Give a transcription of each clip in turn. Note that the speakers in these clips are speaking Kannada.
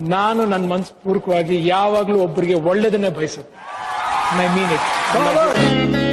ನಾನು ನನ್ನ ಮನಸ್ಪೂರ್ವಕವಾಗಿ ಯಾವಾಗ್ಲೂ ಒಬ್ಬರಿಗೆ ಒಳ್ಳೇದನ್ನೇ ಬಯಸುತ್ತೆ ಮೈ ಮೀನ್ ಇಟ್ ಜಗದೋಧಾರನ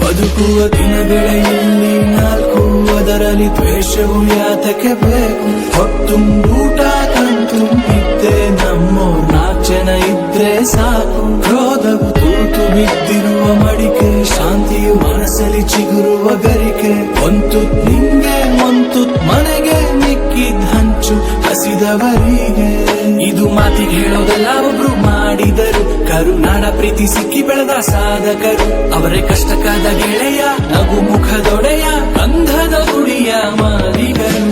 ಬದುಕುವ ದಿನಗಳಲ್ಲಿ ನಾಲ್ಕು ಅದರಲ್ಲಿ ದ್ವೇಷವು ಯಾತಕ್ಕೆ ಬೇಕು? ಹೊತ್ತು ಊಟ ತಂತು ಇದ್ದೆ ನಮ್ಮ ನಾಚನ ಇದ್ರೆ ಸಾಕು. ಕ್ರೋಧವು ತೂತು ಬಿದ್ದಿರುವ ಮಡಿಕೆ, ಶಾಂತಿಯು ಮನಸ್ಸಲ್ಲಿ ಚಿಗುರುವ ಗರಿಕೆ ಒಂದು ನಿಂಗೆ ಪ್ರೀತಿ ಸಿಕ್ಕಿ ಬೆಳೆದ ಸಾಧಕರು ಅವರೇ ಕಷ್ಟಕ್ಕಾದ ಗೆಳೆಯ ನಗು ಮುಖದೊಡೆಯ ಅಂಧದ ಗುಡಿಯ ಮಾಲಿಗರು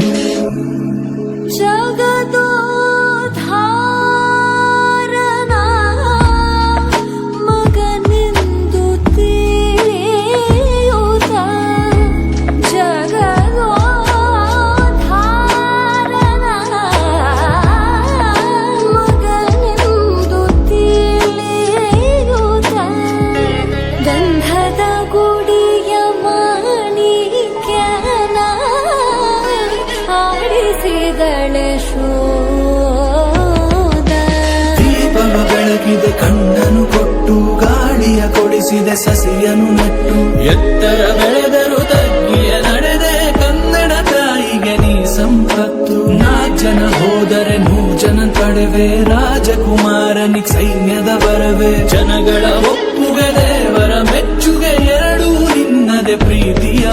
ಗಂಧದ ಗುಡಿಯ ಮಾಣಿಕ್ಯನ ಆಡಿಸಿದಳೆ ಶೋಧ. ದೀಪವ ಬೆಳಗಿದೆ ಕಣ್ಣನು ಕೊಟ್ಟು, ಗಾಳಿಯ ಕೊಡಿಸಿದೆ, ಸಸಿಯನು ನೆಟ್ಟು. ಎತ್ತರ ಬೆಳೆದರು ತಗ್ಗಿಯ ನಡೆದೆ, ಕನ್ನಡ ತಾಯಿಗೆ ನೀ ಸಂಪತ್ತು. ನಾಚನ ಹೋದರೆ ನೂ ಜನ ತಡೆವೆ, ರಾಜಕುಮಾರನಿಗೆ ಸೈನ್ಯದ ಬರವೆ ಜನಗಳ ನಿನ್ನದೆ ಪ್ರೀತಿಯ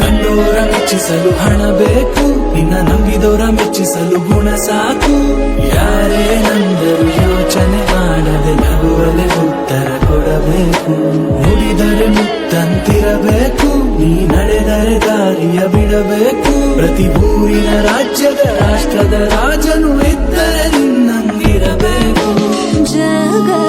ಕಂಡೋರ ಮೆಚ್ಚಿಸಲು ಹಣ ಬೇಕು, ನಿನ್ನ ನಂಬಿದೋರ ಮೆಚ್ಚಿಸಲು ಗುಣ ಸಾಕು. ಯಾರೇ ನಂದರು ಯೋಚನೆ ಮಾಡದೆ ನಗುವಲೆ ಉತ್ತರ ಕೊಡಬೇಕು. ನುಡಿದರೆ ಮುತ್ತಂತಿರಬೇಕು, ನೀ ನಡೆದರೆ ದಾರಿಯ ಬಿಡಬೇಕು. ಪ್ರತಿ ಊರಿನ ರಾಜ್ಯದ ರಾಷ್ಟ್ರದ ರಾಜನು ಇದ್ದರೆ ನಿನ್ನಂಗಿರಬೇಕು ಜಗದೋ